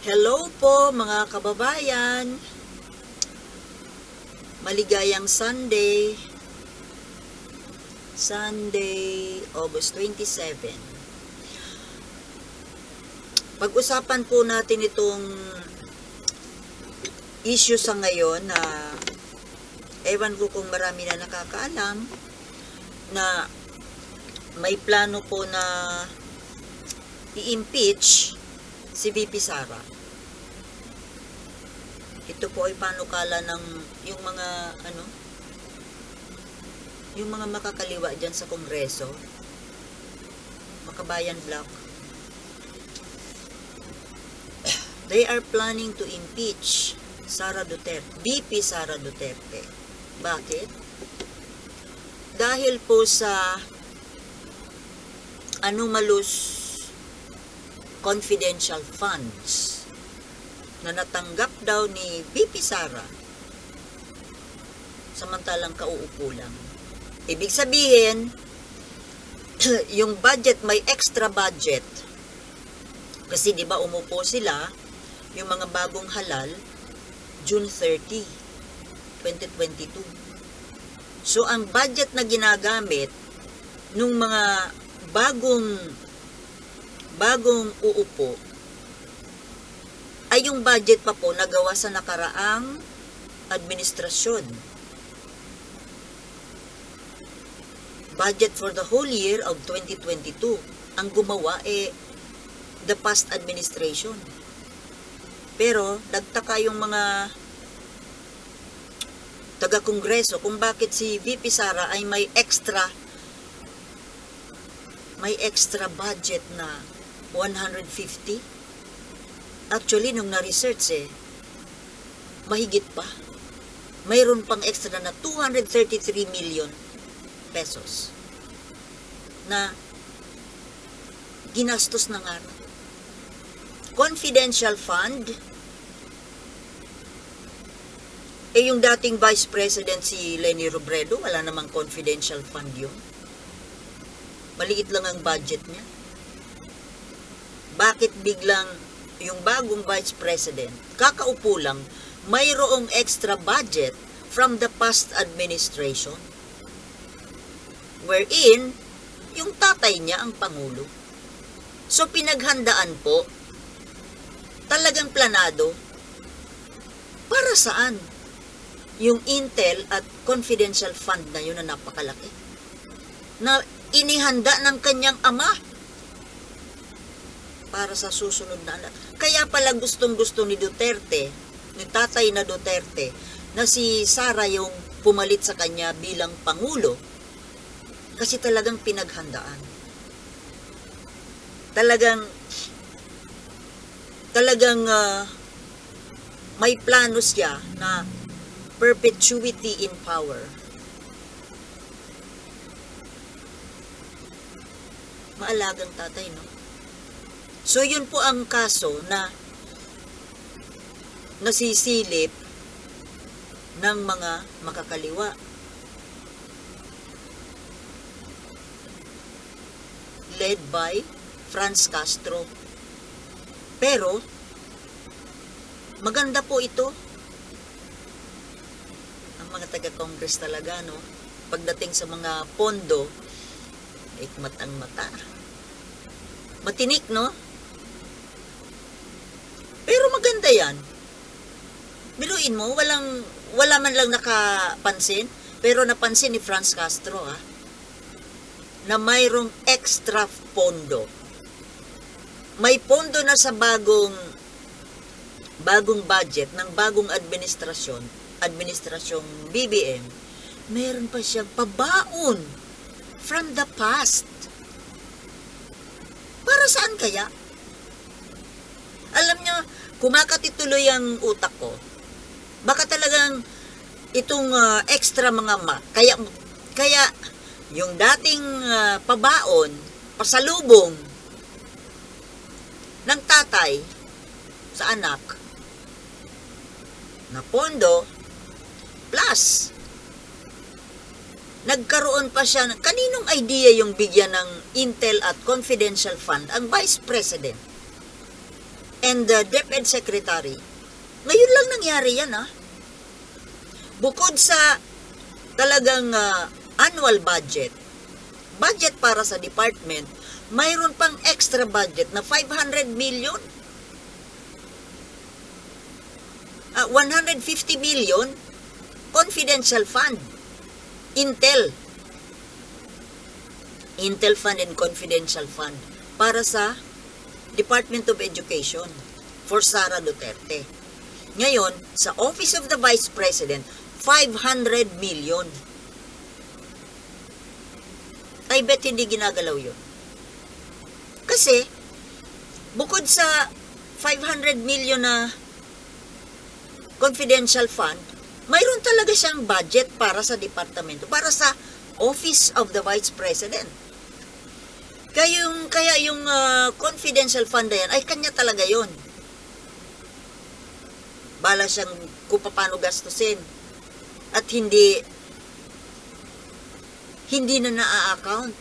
Hello po mga kababayan. Maligayang Sunday. Sunday, August 27. Pag-usapan po natin itong issue sa ngayon na ewan ko kung marami na nakakaalam na may plano po na i-impeach si VP Sara. Ito po ay panukala ng yung mga ano yung mga makakaliwa dyan sa Kongreso. Makabayan Block. They are planning to impeach Sara Duterte, VP Sara Duterte. Bakit? Dahil po sa anomalous confidential funds na natanggap daw ni VP Sara samantalang kauupo lang. Ibig sabihin, yung budget, may extra budget. Kasi di ba umupo sila, yung mga bagong halal, June 30, 2022. So, ang budget na ginagamit nung mga bagong bagong uupo ay yung budget pa po nagawa sa nakaraang administrasyon. Budget for the whole year of 2022. Ang gumawa eh the past administration. Pero nagtaka yung mga taga-kongreso kung bakit si VP Sara ay may extra may extra budget na 150. Actually, nung na-research eh, mahigit pa. Mayroon pang extra na 233 million pesos na ginastos ng araw. Confidential fund, eh yung dating Vice President si Lenny Robredo, wala namang confidential fund yun. Maliit lang ang budget niya. Bakit biglang yung bagong Vice President, kakaupo lang, mayroong extra budget from the past administration? Wherein, yung tatay niya ang Pangulo. So, pinaghandaan po, talagang planado, para saan? Yung Intel at confidential fund na yun na napakalaki. Na inihanda ng kanyang ama para sa susunod na anak. Kaya pala gustong gusto ni Duterte, ni tatay na Duterte, na si Sara yung pumalit sa kanya bilang Pangulo. Kasi talagang pinaghandaan. Talagang, talagang ah, may plano siya na perpetuity in power. Maalagang tatay, no? So, yun po ang kaso na nasisilip ng mga makakaliwa. Led by Franz Castro. Pero, maganda po ito. Ang mga taga-congress talaga, no? Pagdating sa mga pondo, ikmat ang mata. Matinik, no? Maganda yan. Biluin mo, walang, wala man lang nakapansin, pero napansin ni Franz Castro, ah, na mayroong extra pondo. May pondo na sa bagong bagong budget ng bagong administrasyon, administrasyong BBM, meron pa siyang pabaon from the past. Para saan kaya? Kumakatituloy ang utak ko. Baka talagang itong ah, extra mga ma, kaya, kaya yung dating ah, pabaon, pasalubong ng tatay sa anak na pondo plus nagkaroon pa siya ng kaninong idea yung bigyan ng Intel at confidential fund ang Vice President and the DepEd Secretary, ngayon lang nangyari yan ha. Bukod sa talagang ah, annual budget, budget para sa department, mayroon pang extra budget na 500 million. Ah, 150 million confidential fund. Intel. Intel Fund and Confidential Fund para sa Department of Education for Sara Duterte. Ngayon, sa Office of the Vice President, 500 million. I bet hindi ginagalaw yun. Kasi, bukod sa 500 million na confidential fund, mayroon talaga siyang budget para sa departamento, para sa Office of the Vice President. Kaya yung, kaya yung ah, confidential fund na yan, ay kanya talaga yon. Bala siyang kung paano gastusin. At hindi hindi na naa-account.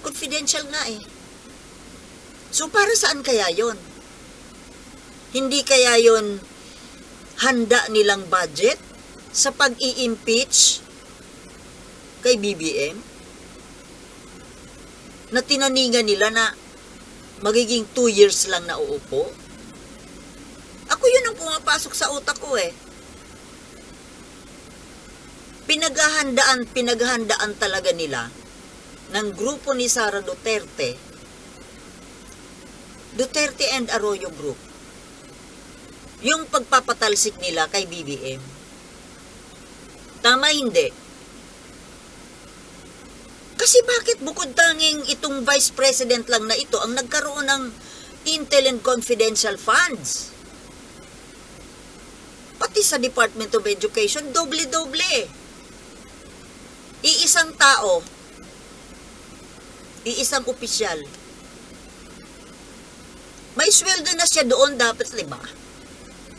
Confidential nga eh. So para saan kaya yon? Hindi kaya yon handa nilang budget sa pag-i-impeach kay BBM? Na tinaningan nila na magiging 2 years lang na uupo? Ako yun ang pumapasok sa utak ko eh. Pinaghahandaan, pinaghahandaan talaga nila ng grupo ni Sara Duterte, Duterte and Arroyo Group, yung pagpapatalsik nila kay BBM. Tama hindi? Kasi bakit bukod tanging itong vice president lang na ito ang nagkaroon ng intel and confidential funds? Pati sa Department of Education, doble-doble. Iisang tao, iisang opisyal, may sweldo na siya doon dapat, di ba?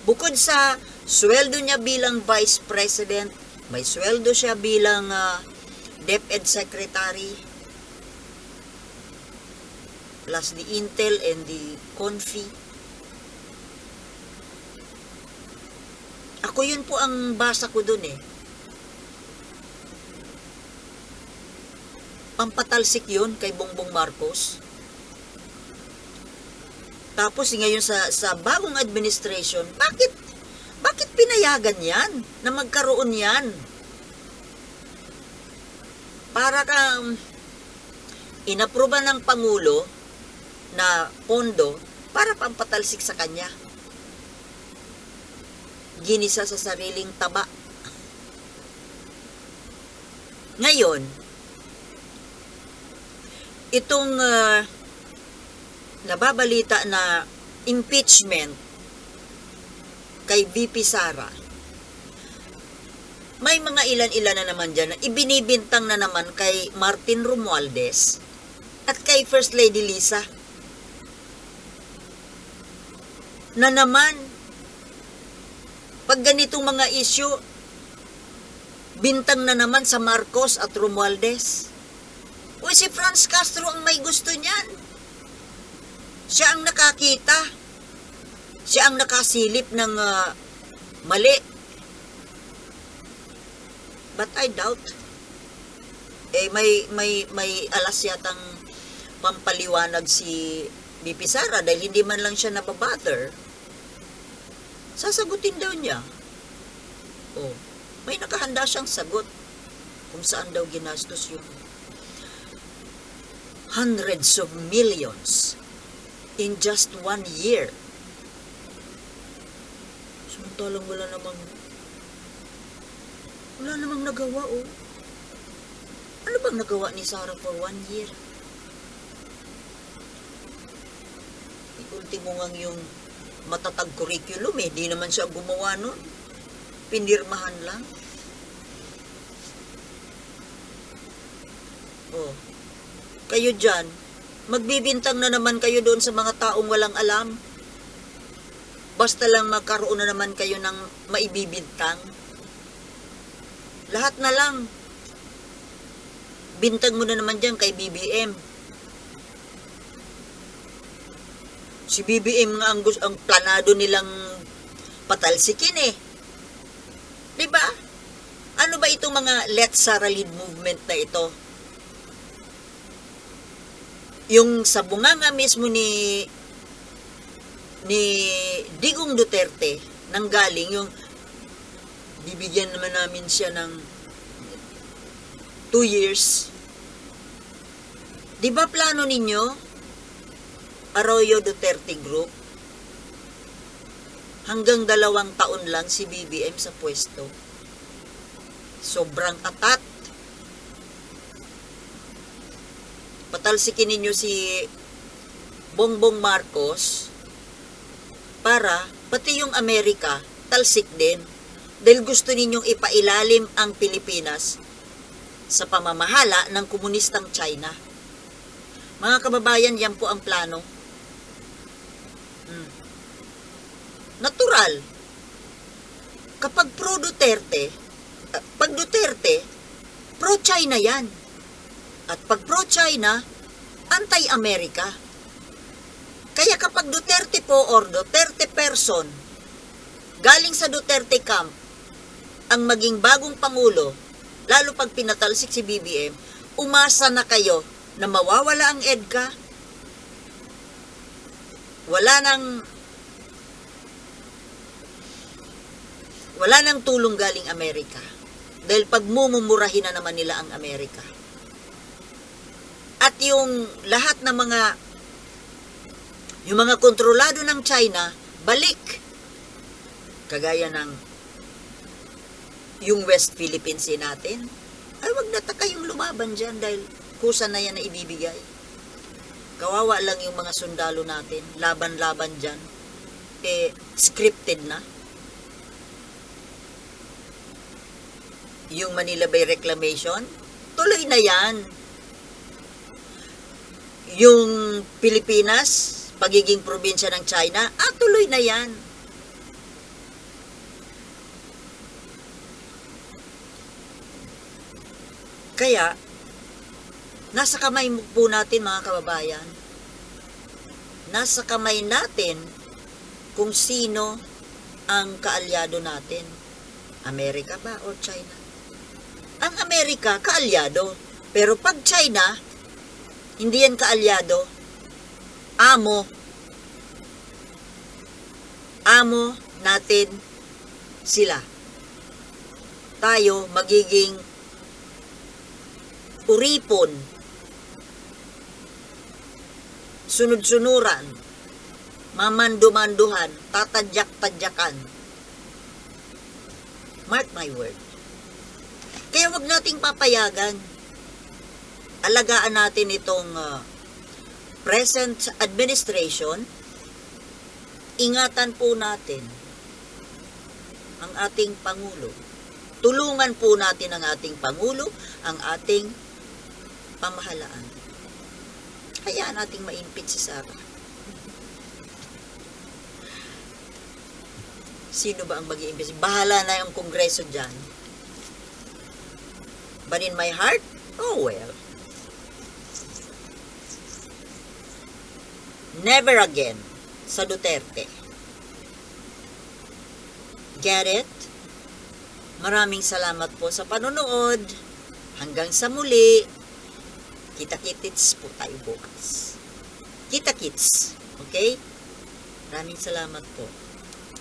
Bukod sa sweldo niya bilang vice president, may sweldo siya bilang ah, DepEd secretary, plus the Intel and the Confi. Ako yun po ang basa ko dun eh. Pampatalsik yun kay Bongbong Marcos. Tapos ngayon sa sa bagong administration, bakit bakit pinayagan 'yan na magkaroon 'yan? Para kang inaproba ng pangulo na pondo para pampatalsik sa kanya. Ginisa sa sariling taba. Ngayon, itong ah, nababalita na impeachment kay VP Sara, may mga ilan-ilan na naman dyan na ibinibintang na naman kay Martin Romualdez at kay First Lady Lisa na naman pag ganitong mga issue bintang na naman sa Marcos at Romualdez. Uy, si Franz Castro ang may gusto niyan. Siya ang nakakita. Siya ang nakasilip ng ah, mali. But I doubt. Eh, may, may, may alas yatang pampaliwanag si BP dahil hindi man lang siya nababatter. Sasagutin daw niya. Oh, may nakahanda siyang sagot kung saan daw ginastos yung hundreds of millions in just one year. Samantalang wala namang wala namang nagawa oh. Ano bang nagawa ni Sarah for one year? Ultimo ngang yung matatag curriculum eh. Di naman siya gumawa nun. Pinirmahan lang. Oh. Kayo dyan, magbibintang na naman kayo doon sa mga taong walang alam. Basta lang magkaroon na naman kayo ng maibibintang. Lahat na lang. Bintang mo na naman dyan kay BBM. Si BBM nga ang, ang planado nilang patalsikin eh. ba? Ano ba itong mga Let's Sara Lead movement na ito? Yung sa bunganga mismo ni ni Digong Duterte nang galing yung bibigyan naman namin siya ng two years. Di ba plano ninyo? Arroyo Duterte Group? Hanggang dalawang taon lang si BBM sa pwesto. Sobrang atat. Patalsikin ninyo si Bongbong Marcos para pati yung Amerika talsik din dahil gusto ninyong ipailalim ang Pilipinas sa pamamahala ng komunistang China. Mga kababayan, yan po ang plano. Hmm. Natural. Kapag pro Duterte, ah, pag Duterte, pro China yan. At pag pro China, anti-America. Kaya kapag Duterte po or Duterte person, galing sa Duterte camp, ang maging bagong pangulo, lalo pag pinatalsik si BBM, umasa na kayo na mawawala ang EDCA, wala nang wala nang tulong galing Amerika. Dahil pagmumumurahin na naman nila ang Amerika. At yung lahat ng mga yung mga kontrolado ng China, balik. Kagaya ng yung West Philippines Sea natin. Ay, wag na ta kayong lumaban dyan dahil kusa na yan na ibibigay. Kawawa lang yung mga sundalo natin. Laban-laban dyan. Eh, scripted na. Yung Manila Bay Reclamation, tuloy na yan. Yung Pilipinas, pagiging probinsya ng China, ah, tuloy na yan. Kaya, nasa kamay mo po natin mga kababayan. Nasa kamay natin kung sino ang kaalyado natin. Amerika ba o China? Ang Amerika, kaalyado. Pero pag China, hindi yan kaalyado. Amo. Amo natin sila. Tayo magiging uripon, sunod-sunuran, mamandumanduhan, tatadyak-tadyakan. Mark my word. Kaya wag nating papayagan. Alagaan natin itong uh, present administration. Ingatan po natin ang ating Pangulo. Tulungan po natin ang ating Pangulo, ang ating pamahalaan. Hayaan nating maimpit si Sarah. Sino ba ang mag iimbis Bahala na yung kongreso dyan. But in my heart, oh well. Never again sa Duterte. Get it? Maraming salamat po sa panonood. Hanggang sa muli. Kita-kitits po tayo bukas. Kita-kits. Okay? Maraming salamat po.